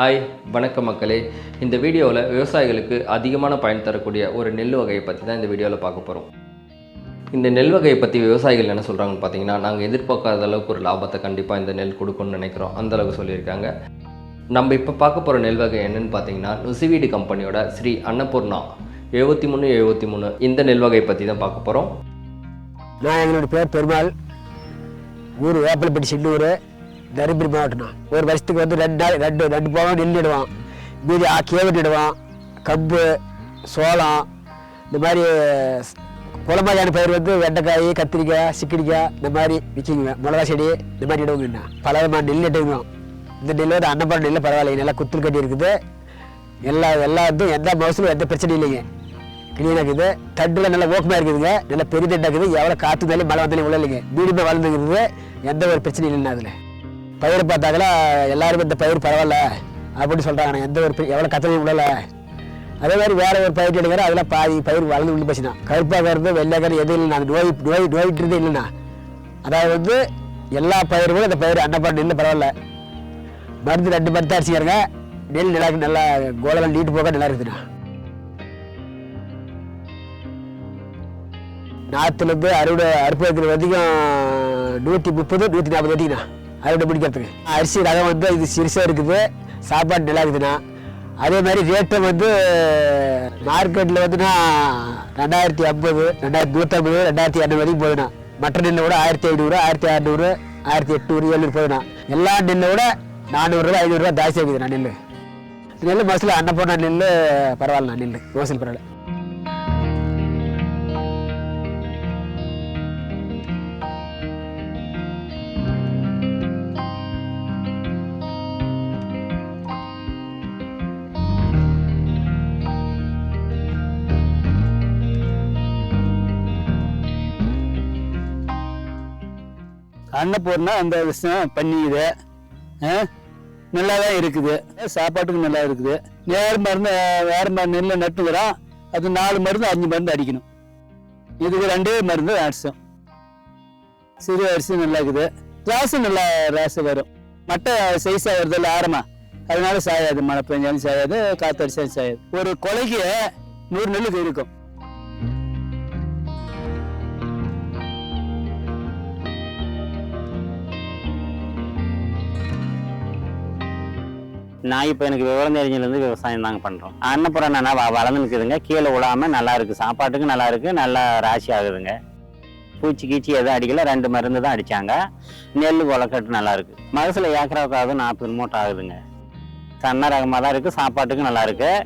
Hi வணக்கம் மக்களே. இந்த வீடியோவில் விவசாயிகளுக்கு அதிகமான பயன் தரக்கூடிய ஒரு நெல் வகையை பற்றி தான் இந்த வீடியோவில் பார்க்க போகிறோம் இந்த நெல் வகையை பற்றி விவசாயிகள் என்ன சொல்கிறாங்கன்னு பார்த்தீங்கன்னா நாங்கள் எதிர்பார்க்காத அளவுக்கு ஒரு லாபத்தை கண்டிப்பாக இந்த நெல் கொடுக்கணும்னு நினைக்கிறோம். அந்த அளவுக்கு சொல்லியிருக்காங்க. நம்ம இப்போ பார்க்க போகிற நெல் வகை என்னென்னு பார்த்தீங்கன்னா நுசிவீடு கம்பெனியோட ஸ்ரீ அன்னபூர்ணா எழுபத்தி மூணு எழுபத்தி மூணு. இந்த நெல் வகையை பற்றி தான் பார்க்க போகிறோம் நான் எங்களுடைய பேர் பெருமாள். ஊர் வேப்பலப்பட்டி சில்லூர். தருமபுரி மாவட்டம் ஒரு வருஷத்துக்கு வந்து ரெண்டு நாள் ரெண்டு ரெண்டு போகம் நெல்லிடுவான் மீதி ஆ கேவட்டிடுவான் கம்பு சோளம் இந்த மாதிரி குளமாதியான பயிர் வந்து வெண்டைக்காய் கத்திரிக்காய் சிக்கடிக்காய் இந்த மாதிரி விற்கிங்க மிளகா செடி இந்த மாதிரி இடுவோங்கண்ணா பல விதமான நெல் இட்டுக்குவோம் இந்த நெல் வந்து அன்னப்பாடு நெல் பரவாயில்லைங்க நல்லா குத்துல் கட்டி இருக்குது. எல்லா எல்லா இதுவும் எந்த மகசூலும் எந்த பிரச்சனையும் இல்லைங்க. கிளீனாக இருக்குது. தட்டில் நல்லா ஓக்கமாக இருக்குதுங்க. நல்லா பெரிய தண்டாக இருக்குது. எவ்வளோ காற்று இருந்தாலும் மழை வந்தாலும் உள்ள இல்லைங்க மீடியமாக வளர்ந்துருக்குது. எந்த ஒரு பிரச்சனையும் இல்லைண்ணா அதில். பயிர் பார்த்தாக்கல எல்லாருமே இந்த பயிர் பரவாயில்ல அப்படின்னு சொல்கிறாங்க எந்த ஒரு எவ்வளோ கத்தனையும் விடலை. அதே மாதிரி வேறு ஒரு பயிர் எடுக்கிற அதெல்லாம் பாதி பயிர் வளர்ந்து விட்டு போச்சுண்ணா கருப்பாக இருந்து வெள்ளைக்கார எதுவும் இல்லைண்ணா. நோய் நோய் நோயிட்டு இல்லைண்ணா. அதாவது வந்து எல்லா பயிருமே இந்த பயிர் அன்னப்பாடு நெல் பரவாயில்ல. மருந்து ரெண்டு மருந்து அடிச்சுக்கிறங்க நெல் நல்லா நல்லா கோலெல்லாம் நீட்டு போக நல்லா இருக்குதுண்ணா. நாற்றுலேருந்து அறுவடை அறுப்பு வரைக்கும் நூற்றி முப்பது நூற்றி நாற்பது வரைக்குண்ணா அறுவடை முடிக்கிறதுக்கு அரிசி ரகம் வந்து இது சிறுசாக இருக்குது. சாப்பாடு நல்லா இருக்குதுண்ணா. அதே மாதிரி ரேட்டை வந்து மார்க்கெட்டில் வந்துண்ணா ரெண்டாயிரத்தி ஐம்பது ரெண்டாயிரத்தி நூற்றம்பது ரெண்டாயிரத்தி இரநூறு வரைக்கும் போகுதுண்ணா மற்ற நெல்லை விட ஆயிரத்தி ஐநூறு ஆயிரத்தி அறநூறு ஆயிரத்தி எட்நூறு எழுநூறு போகுதுண்ணா எல்லா நெல்லை விட நானூறுரூவா ஐநூறுரூவா ஜாஸ்தி இருக்குதுண்ணா நெல் நெல் மோஸ்ட்லி அன்னப்பூர்ணா நெல் பரவாயில்லண்ணா நெல் மோசல் பரவாயில்ல. அன்னப்பூர்ணா அந்த விஷயம் பண்ணிக்குது. ஆ? நல்லா தான் இருக்குது. சாப்பாட்டுக்கு நல்லா இருக்குது. வேறு மருந்து வேறு மருந்து நெல்லை நட்டுக்கிறோம் அது நாலு மருந்து அஞ்சு மருந்து அடிக்கணும். இதுக்கு ரெண்டே மருந்து அடிச்சோம் சிறு அரிசி நல்லா இருக்குது. ராசு நல்லா ராசு வரும். மட்டை சைஸாக வருது இல்லை ஆரமா? அதனால சாயாது. மழை பெஞ்சாலும் சாயாது காற்று சாயாது. ஒரு கொலைக்கு நூறு நெல்லுக்கு இருக்கும். நான் இப்போ எனக்கு விவரம் தெரிஞ்சதுலேருந்து விவசாயம் தாங்க பண்ணுறோம் அன்னப்புறம் நல்லா வ- வளர்ந்து நிற்குதுங்க கீழே விழாமல் நல்லா இருக்குது சாப்பாட்டுக்கும் நல்லா இருக்குது நல்லா ராசி ஆகுதுங்க. பூச்சி கீச்சி எதுவும் அடிக்கல. ரெண்டு மருந்து தான் அடித்தாங்க நெல் கொலக்கட்டு நல்லா இருக்குது மகசில் ஏக்கராவுக்கு ஆகுது நாற்பது மூட்டை ஆகுதுங்க. சன்ன ரகமாக தான் இருக்குது சாப்பாட்டுக்கும் நல்லா இருக்குது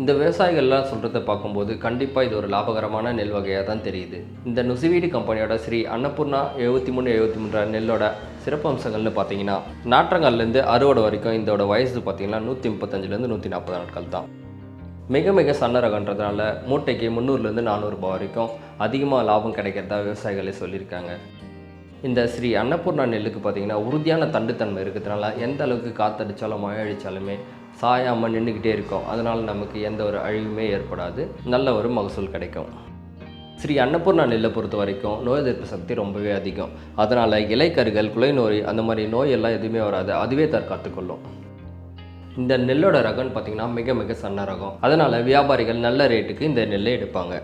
இந்த விவசாயிகள்லாம் சொல்கிறத பார்க்கும்போது கண்டிப்பாக இது ஒரு லாபகரமான நெல் வகையாக தான் தெரியுது. இந்த நுசிவீடு கம்பெனியோட ஸ்ரீ அன்னபூர்ணா எழுபத்தி மூணு எழுபத்தி மூன்று நெல்லோட சிறப்பம்சங்கள்னு பார்த்தீங்கன்னா நாற்றங்கள்லேருந்து அறுவடை வரைக்கும் இதோட வயசு பார்த்தீங்கன்னா நூற்றி முப்பத்தஞ்சிலேருந்து நூற்றி நாற்பது நாட்கள் தான். மிக மிக சன்ன ரகன்றதுனால மூட்டைக்கு முந்நூறுலேருந்து நானூறுரூபா வரைக்கும் அதிகமாக லாபம் கிடைக்கிறதா விவசாயிகளே சொல்லியிருக்காங்க. இந்த ஸ்ரீ அன்னபூர்ணா நெல்லுக்கு பார்த்தீங்கன்னா உறுதியான தண்டுத்தன்மை இருக்கிறதுனால எந்த அளவுக்கு காற்றடித்தாலும் மழை அடித்தாலுமே சாயாமல் நின்றுக்கிட்டே இருக்கும். அதனால் நமக்கு எந்த ஒரு அழிவுமே ஏற்படாது. நல்ல ஒரு மகசூல் கிடைக்கும். ஸ்ரீ அன்னபூர்ணா நெல்லை பொறுத்த வரைக்கும் நோய் எதிர்ப்பு சக்தி ரொம்பவே அதிகம். அதனால் இலைக்கருகள் குலை நோய் அந்த மாதிரி நோய் எல்லாம் எதுவுமே வராது. அதுவே தற்காத்துக்கொள்ளும் இந்த நெல்லோட ரகம்னு பார்த்திங்கன்னா மிக மிக சன்ன ரகம். அதனால் வியாபாரிகள் நல்ல ரேட்டுக்கு இந்த நெல்லை எடுப்பாங்க.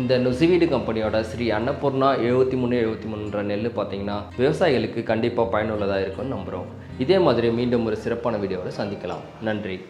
இந்த நுசிவீடு கம்பெனியோட ஸ்ரீ அன்னபூர்ணா எழுபத்தி மூணு எழுபத்தி மூணுன்ற நெல் பார்த்திங்கன்னா விவசாயிகளுக்கு கண்டிப்பாக பயனுள்ளதாக இருக்கும்னு நம்புகிறோம் இதே மாதிரி மீண்டும் ஒரு சிறப்பான வீடியோவில் சந்திக்கலாம். நன்றி.